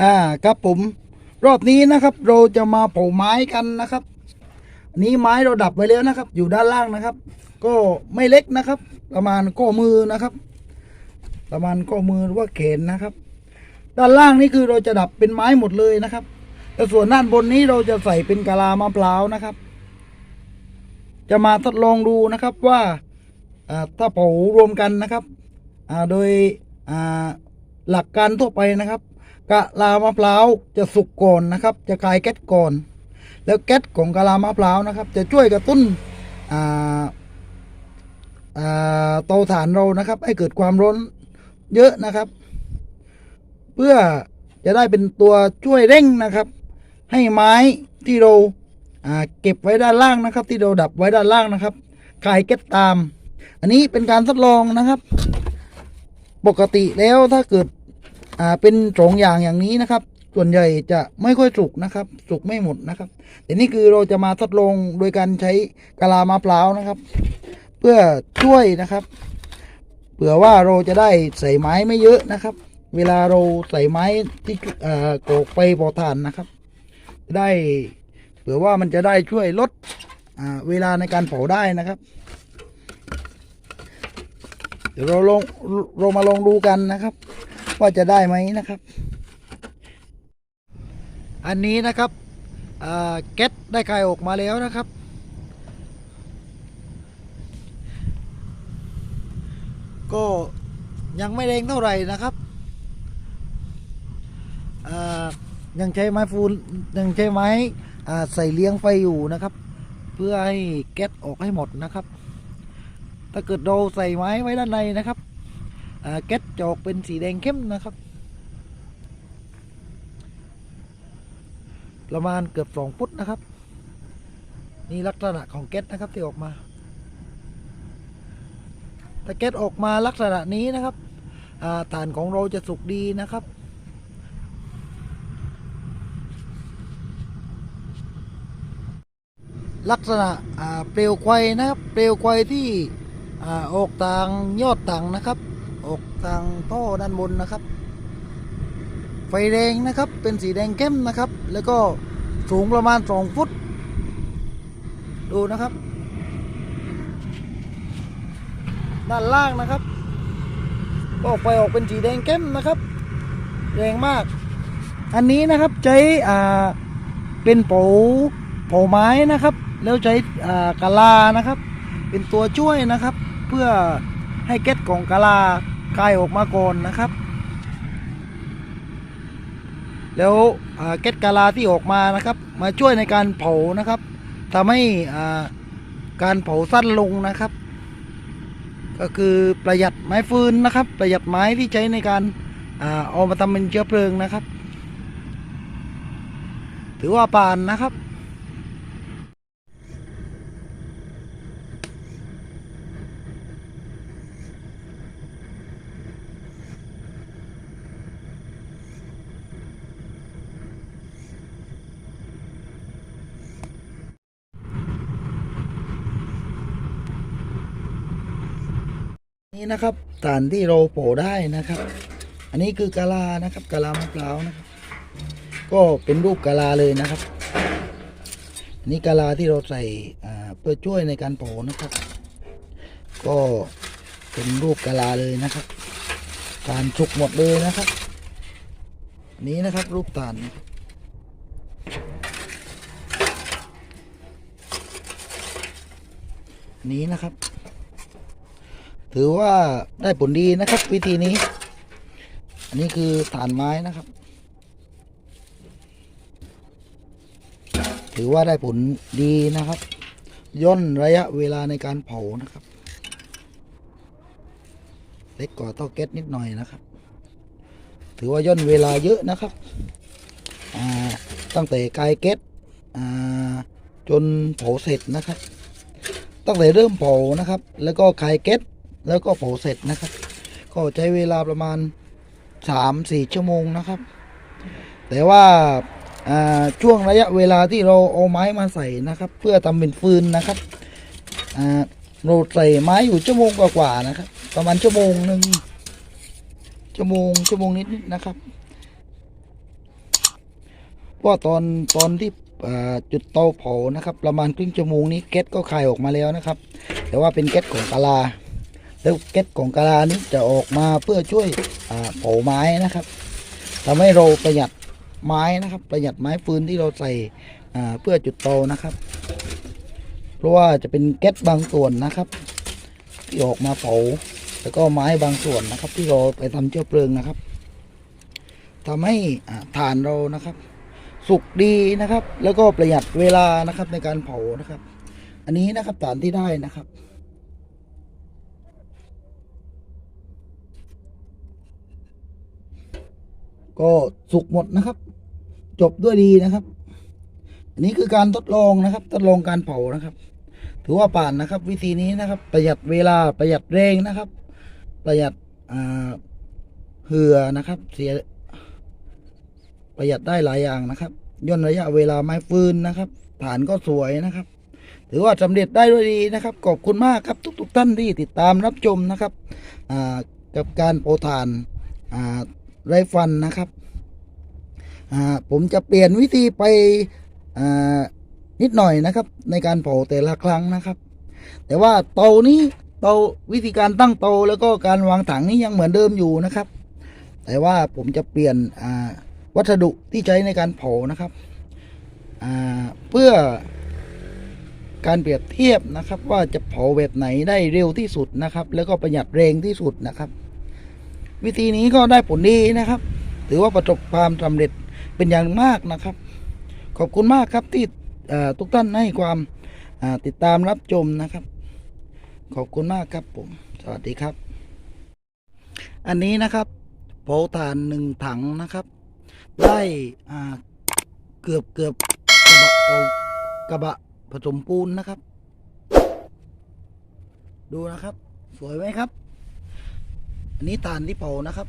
อ่าครับผมรอบนี้นะครับเราจะมาเผาไม้กันนะครับนนี้ไม้เราดับไว้แล้วนะครับ อยู่ด้านล่างนะครับ ก็ไม่เล็กนะครับ ประมาณข้อมือนะครับ ประมาณข้อมือหรือว่าแขนนะครับ ด้านล่างนี่คือเราจะดับเป็นไม้หมดเลยนะครับแต่ส่วนด้านบนนี้เราจะใส่เป็นกะลามะพร้าวนะครับ จะมาทดลองดูนะครับว่าอ่าถ้าเผารวมกันนะครับอ่าโดยอ่าหลักการทั่วไปนะครับ กะลามะพร้าวจะสุกก่อนนะครับ จะคายแก๊สก่อน แล้วแก๊สของกะลามะพร้าวนะครับ จะช่วยกระตุ้นอ่าอ่าเตาถ่านเรานะครับ ให้เกิดความร้อนเยอะนะครับ เพื่อจะได้เป็นตัวช่วยเร่งนะครับ ให้ไม้ที่เราเก็บไว้ด้านล่างนะครับ ที่เราดับไว้ด้านล่างนะครับคายแก๊สตาม อันนี้เป็นการทดลองนะครับ ปกติแล้วถ้าเกิด อ่าเป็นสองอย่างอย่างนี้นะครับ ส่วนใหญ่จะไม่ค่อยสุกนะครับ สุกไม่หมดนะครับแต่นี่คือเราจะมาทดลองโดยการใช้กะลามะพร้าวนะครับ เพื่อช่วยนะครับเผื่อว่าเราจะได้ใส่ไม้ไม่เยอะนะครับ เวลาเราใส่ไม้ที่เอ่อโกกไปเผาถ่านนะครับ ได้เผื่อว่ามันจะได้ช่วยลดอ่าเวลาในการเผาได้นะครับ เดี๋ยวเราลองเรามาลองดูกันนะครับ ว่าจะได้ไหมนะครับ อันนี้นะครับอ่าแก๊สได้คายออกมาแล้วนะครับ ก็ยังไม่แรงเท่าไหร่นะครับยังใช้ไม้ฟูนยังใช้ไม้ใส่เลี้ยงไฟอยู่นะครับ เพื่อให้แก๊สออกให้หมดนะครับ ถ้าเกิดเราใส่ไม้ไว้ด้านในนะครับ แก๊สจอกเป็นสีแดงเข้มนะครับ ประมาณเกือบสองฟุตนะครับ นี่ลักษณะของแก๊สนะครับที่ออกมาถ้าแก๊สออกมาลักษณะนี้นะครับฐานของเราจะสุกดีนะครับ ลักษณะเปลวไฟนะครับ เปลวไฟที่อออกทางยอดถังนะครับ ออกทางท่อด้านบนนะครับ ไฟแดงนะครับเป็นสีแดงเข้มนะครับ แล้วก็สูงประมาณสองฟุต ดูนะครับ ด้านล่างนะครับ ก็ออกไปออกเป็นสีแดงเข้มนะครับ แรงมาก อันนี้นะครับใช้อ่าเป็นโผโผไม้นะครับ แล้วใช้อ่ากะลานะครับ เป็นตัวช่วยนะครับ เพื่อให้แก๊สของกะลา คายออกมาก่อนนะครับ แล้วอ่าแก๊สกะลาที่ออกมานะครับ มาช่วยในการเผานะครับทำให้อ่การเผาสั้นลงนะครับ ก็คือประหยัดไม้ฟืนนะครับ ประหยัดไม้ที่ใช้ในการเอามาทำเป็นเชื้อเพลิงนะครับ ถือว่าปานนะครับ นี่นะครับฐานที่เราโปะได้นะครับ อันนี้คือกะลานะครับกะลามะพร้าวนะครับ ก็เป็นรูปกะลาเลยนะครับ อันนี้กะลาที่เราใส่เพื่อช่วยในการโปะนะครับ ก็เป็นรูปกะลาเลยนะครับฐานสุกหมดเลยนะครับนนี้นะครับรูปฐานนะครับนี้นะครับ ถือว่าได้ผลดีนะครับ วิธีนี้ อันนี้คือฐานไม้นะครับ ถือว่าได้ผลดีนะครับ ย่นระยะเวลาในการเผานะครับ เล็กกว่าเต้าแก๊สนิดหน่อยนะครับ ถือว่าย่นเวลาเยอะนะครับอ่าตั้งแต่กายแก๊สอ่าจนเผาเสร็จนะครับ ตั้งแต่เริ่มเผานะครับ แล้วก็คายแก๊ส แล้วก็เผาเสร็จนะครับ ก็ใช้เวลาประมาณสามสี่ชั่วโมงนะครับ แต่ว่าช่วงระยะเวลาที่เราเอาไม้มาใส่นะครับ เพื่อทำเป็นฟืนนะครับเราใส่ไม้อยู่ชั่วโมงกว่าๆนะครับ ประมาณชั่วโมงหนึ่งชั่วโมงชั่วโมงนิดๆนะครับว่าตอนตอนที่จุดเตาเผานะครับ ประมาณครึ่งชั่วโมงนี้แก๊สก็คายออกมาแล้วนะครับ แต่ว่าเป็นแก๊สของกะลา แล้วแก๊สของกะลานี้จะออกมาเพื่อช่วยเผาไม้นะครับทำให้เราประหยัดไม้นะครับ ประหยัดไม้ฟืนที่เราใส่เพื่อจุดเตานะครับ เพราะว่าจะเป็นแก๊สบางส่วนนะครับ ที่ออกมาเผาแล้วก็ไม้บางส่วนนะครับ ที่เราไปทำเชื้อเพลิงนะครับทำให้อ่าถ่านเรานะครับ สุกดีนะครับ แล้วก็ประหยัดเวลานะครับในการเผานะครับ อันนี้นะครับฐานที่ได้นะครับ ก็สุกหมดนะครับ จบด้วยดีนะครับ อันนี้คือการทดลองนะครับ ทดลองการเผานะครับ ถือว่าผ่านนะครับ วิธีนี้นะครับ ประหยัดเวลาประหยัดแรงนะครับ ประหยัดเหือนะครับ เสีย ประหยัดได้หลายอย่างนะครับ ย่นระยะเวลาไม้ฟืนนะครับฐานก็สวยนะครับ ถือว่าสำเร็จได้ด้วยดีนะครับ ขอบคุณมากครับ ทุก ๆ ท่านที่ติดตามรับชมนะครับกับการเผาถ่านอ่า ไรฟันนะครับผมจะเปลี่ยนวิธีไปนิดหน่อยนะครับ ในการเผาแต่ละครั้งนะครับ แต่ว่าเตานี้เตาวิธีการตั้งเตาแล้วก็การวางถังนี้ยังเหมือนเดิมอยู่นะครับ แต่ว่าผมจะเปลี่ยนวัสดุที่ใช้ในการเผานะครับเพื่อการเปรียบเทียบนะครับ ว่าจะเผาแบบไหนได้เร็วที่สุดนะครับ แล้วก็ประหยัดแรงที่สุดนะครับ วิธีนี้ก็ได้ผลดีนะครับ ถือว่าประสบความสำเร็จเป็นอย่างมากนะครับ ขอบคุณมากครับที่ทุกท่านให้ความติดตามรับชมนะครับ ขอบคุณมากครับผม สวัสดีครับ อันนี้นะครับเผาถ่านหนึ่งถังนะครับ ได้เกือบเกือบกระบะกระบะผสมปูนนะครับ ดูนะครับ สวยไหมครับ นนี้ถ่านที่เผานะครับ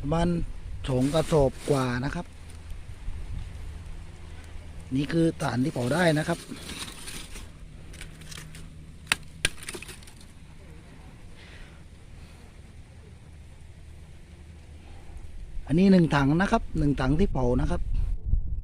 ประมาณสองกระสอบกว่านะครับ นี่คือถ่านที่เผาได้นะครับ อันนี้หนึ่งถังนะครับหนึ่งถังที่เผานะครับ